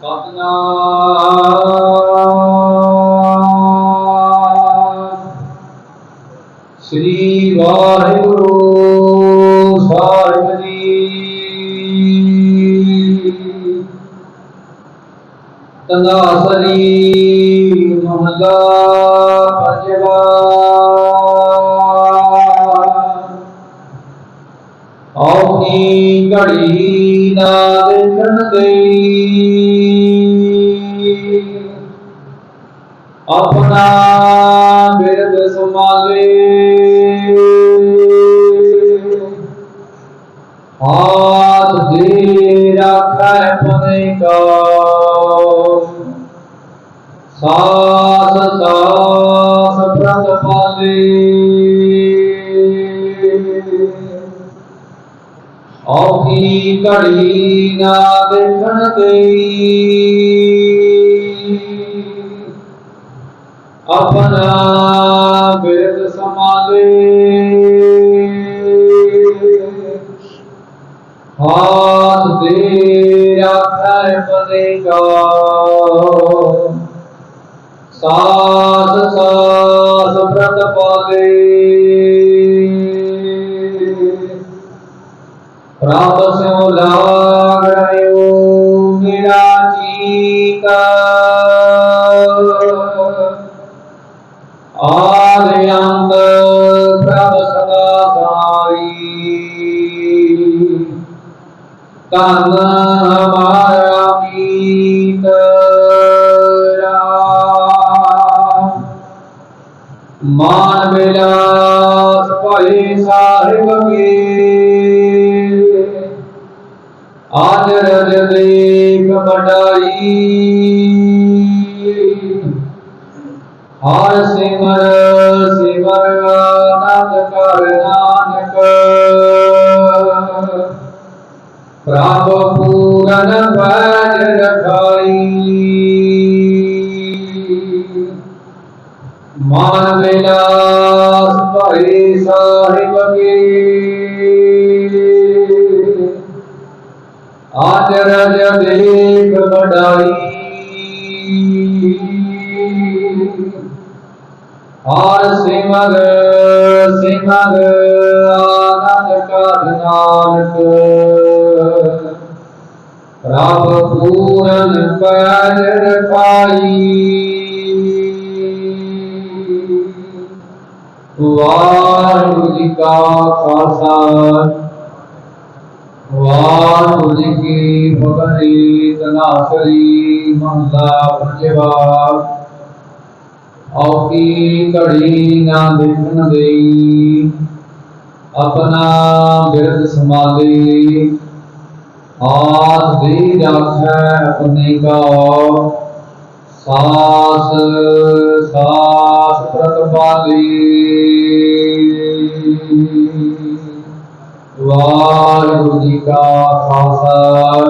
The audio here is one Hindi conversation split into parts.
ਸਤਨਾਮ ਸ੍ਰੀ ਵਾਹਿਗੁਰੂ ਸਾਹਿਬ ਜੀ ਤਨਾਸਰੀ ਮਹਲਾ ਪੰਜਵਾ ਔਖੀ ਘੜੀ ਨਾ ਦੇਖਣ ਗਈ अपना बिरद संभाले हाथ दे रखा है पने का सास सास व्रत पाले अपना वेद समाले हाथ दे आखाय बनेगा। सास सास व्रत पाले। राम से लाग रहे हो मेरा जी का। ਆਦਿ ਅੰਤ ਪ੍ਰਭ ਸਦਾ ਸਾਈ। ਤਨ ਹਮਾਰਾ ਮੀਤ ਮਾਨ ਬਿਲਾਸ ਭਏ ਸਾਹਿਬ ਕੇ ਆਜ ਰਜ ਦੇਖ ਬਡਾਈ और सिमर सिमर नाथ कर नानक। प्रभ पूरन भज रखाई। मन विलास परे साहिब के। आचरज देख बढ़ाई और सिमर सिमर आनंद का नानक। रब पूरन पैर पाई। वाहु का खासा वाहु की भगनी तनासरी मंदा पंजवा ਔਕੀ ਘੜੀ ਨਾ ਦੇਖਣ ਦੇਈ। ਆਪਣਾ ਬਿਰਦ ਸਮਾਲੇ। ਹਾਥ ਦੇ ਰੱਖੈ ਆਪਣੇ ਕਾ ਸਾਸ ਸਾਸ ਪ੍ਰਤਪਾਲੀ ਵਾਹਿਗੁਰੂ ਜੀ ਕਾ ਖਾਲਸਾ।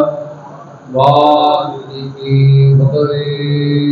ਵਾਹਿਗੁਰੂ ਜੀ ਕੀ ਫਤਿਹ।